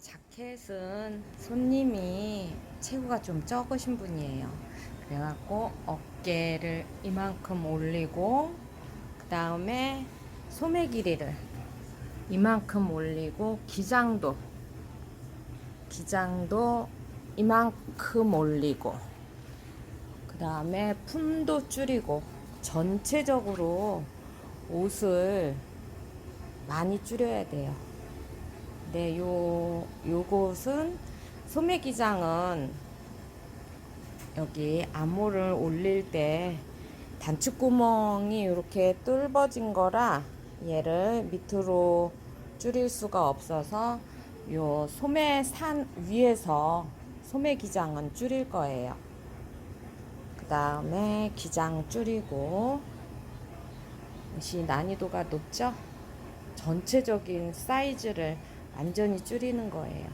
자켓은 손님이 체구가 좀 적으신 분이에요. 그래갖고 어깨를 이만큼 올리고 그 다음에 소매 길이를 이만큼 올리고 기장도 기장도 이만큼 올리고 그 다음에 품도 줄이고 전체적으로 옷을 많이 줄여야 돼요. 네, 요, 요곳은 소매기장은 여기 암호를 올릴 때 단축 구멍이 이렇게 뚫어진 거라 얘를 밑으로 줄일 수가 없어서 요 소매 산 위에서 소매 기장은 줄일 거예요. 그 다음에 기장 줄이고 옷이 난이도가 높죠? 전체적인 사이즈를 완전히 줄이는 거예요.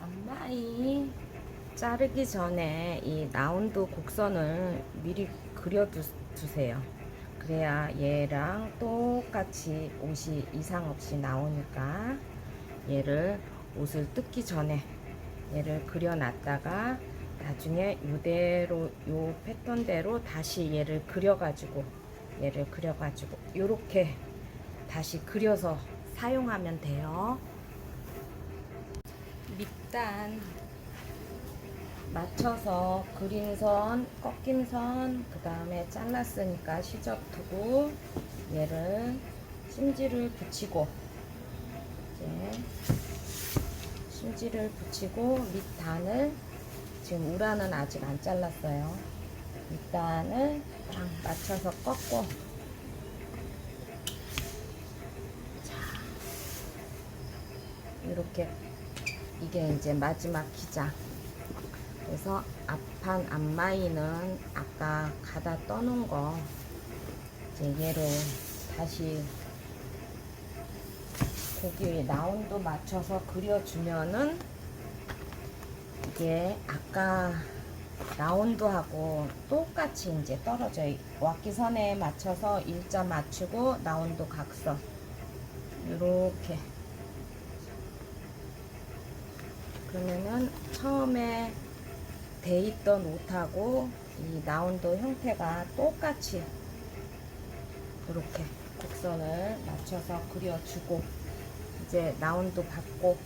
앞마이 자르기 전에 이 라운드 곡선을 미리 그려 두세요. 그래야 얘랑 똑같이 옷이 이상 없이 나오니까 얘를 옷을 뜯기 전에 얘를 그려 놨다가 나중에 이대로 요 패턴대로 다시 얘를 그려 가지고 얘를 그려 가지고 요렇게 다시 그려서 사용하면 돼요. 밑단 맞춰서 그린 선, 꺾인 선, 그 다음에 잘랐으니까 시접 두고 얘를 심지를 붙이고 이제 심지를 붙이고 밑단을 지금 우라는 아직 안 잘랐어요. 밑단을 딱 맞춰서 꺾고 이렇게 이게 이제 마지막 기장. 그래서 앞판 앞마이는 아까 가다 떠놓은 거 이제 얘를 다시 고기 라운드 맞춰서 그려주면은 이게 아까 라운드하고 똑같이 이제 떨어져요. 왁기선에 맞춰서 일자 맞추고 라운드 각선 이렇게 그러면은 처음에 돼 있던 옷하고 이 라운드 형태가 똑같이 이렇게 곡선을 맞춰서 그려주고 이제 라운드 받고.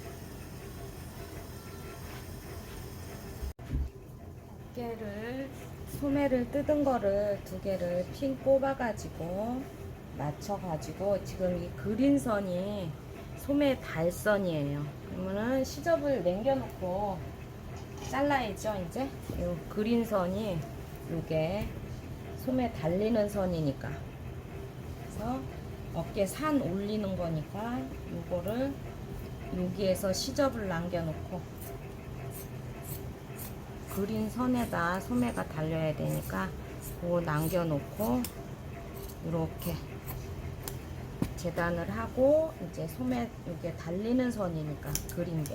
어깨를 소매를 뜯은 거를 두 개를 핀 꼽아 가지고 맞춰 가지고 지금 이 그린 선이 소매 달선이에요. 그러면은 시접을 남겨놓고 잘라야죠 이제? 요 그린 선이 요게 소매 달리는 선이니까. 그래서 어깨 산 올리는 거니까 요거를 여기에서 시접을 남겨놓고 그린 선에다 소매가 달려야 되니까 그거 남겨놓고 이렇게 재단을 하고 이제 소매 이게 달리는 선이니까 그린 게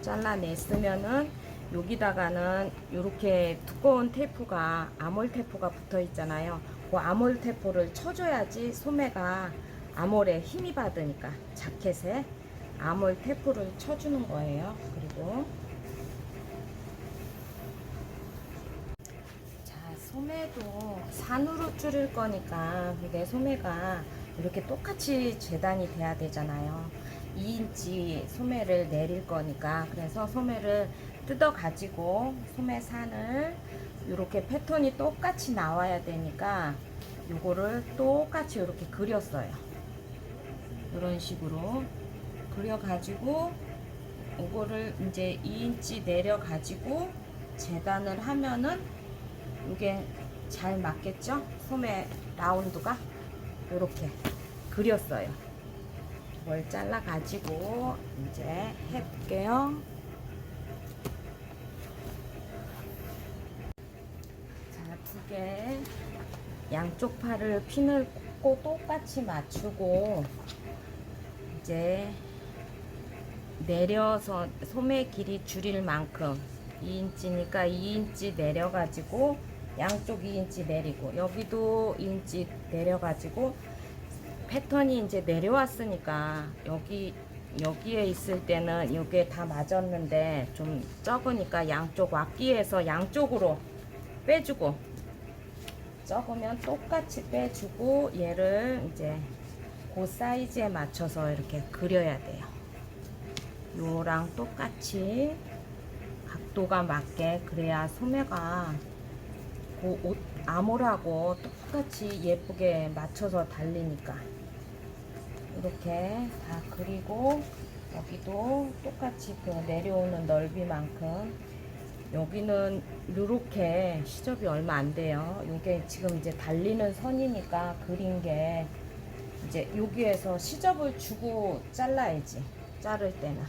잘라냈으면은 여기다가는 이렇게 두꺼운 테이프가 아몰 테이프가 붙어 있잖아요. 그 아몰 테이프를 쳐줘야지 소매가 아몰에 힘이 받으니까 자켓에 아몰 테이프를 쳐주는 거예요. 그리고 자 소매도 산으로 줄일 거니까 내 소매가 이렇게 똑같이 재단이 돼야 되잖아요. 2인치 소매를 내릴 거니까 그래서 소매를 뜯어 가지고 소매 산을 이렇게 패턴이 똑같이 나와야 되니까 요거를 똑같이 이렇게 그렸어요. 이런 식으로 그려 가지고 이거를 이제 2인치 내려 가지고 재단을 하면은 이게 잘 맞겠죠? 소매 라운드가 이렇게 그렸어요. 이걸 잘라 가지고 이제 해볼게요. 자, 두 개 양쪽 팔을 핀을 꽂고 똑같이 맞추고 이제 내려서 소매 길이 줄일 만큼 2인치니까 2인치 내려가지고 양쪽 2인치 내리고 여기도 2인치 내려가지고 패턴이 이제 내려왔으니까 여기 여기에 있을 때는 이게 다 맞았는데 좀 적으니까 양쪽 왁기에서 양쪽으로 빼주고 적으면 똑같이 빼주고 얘를 이제 그 사이즈에 맞춰서 이렇게 그려야 돼요. 요랑 똑같이 각도가 맞게 그래야 소매가 그 옷 암홀하고 똑같이 예쁘게 맞춰서 달리니까 이렇게 다 그리고 여기도 똑같이 그 내려오는 넓이만큼 여기는 이렇게 시접이 얼마 안 돼요. 요게 지금 이제 달리는 선이니까 그린 게 이제 여기에서 시접을 주고 잘라야지. 자를 때는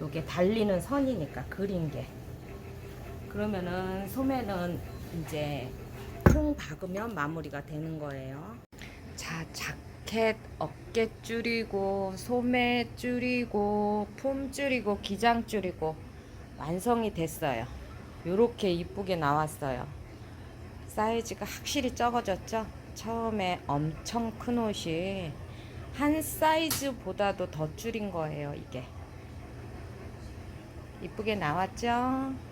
요게 달리는 선이니까 그린 게 그러면은 소매는 이제 콩 박으면 마무리가 되는 거예요. 자, 자켓 어깨 줄이고 소매 줄이고 품 줄이고 기장 줄이고 완성이 됐어요. 요렇게 이쁘게 나왔어요. 사이즈가 확실히 적어졌죠? 처음에 엄청 큰 옷이 한 사이즈보다도 더 줄인 거예요, 이게. 이쁘게 나왔죠?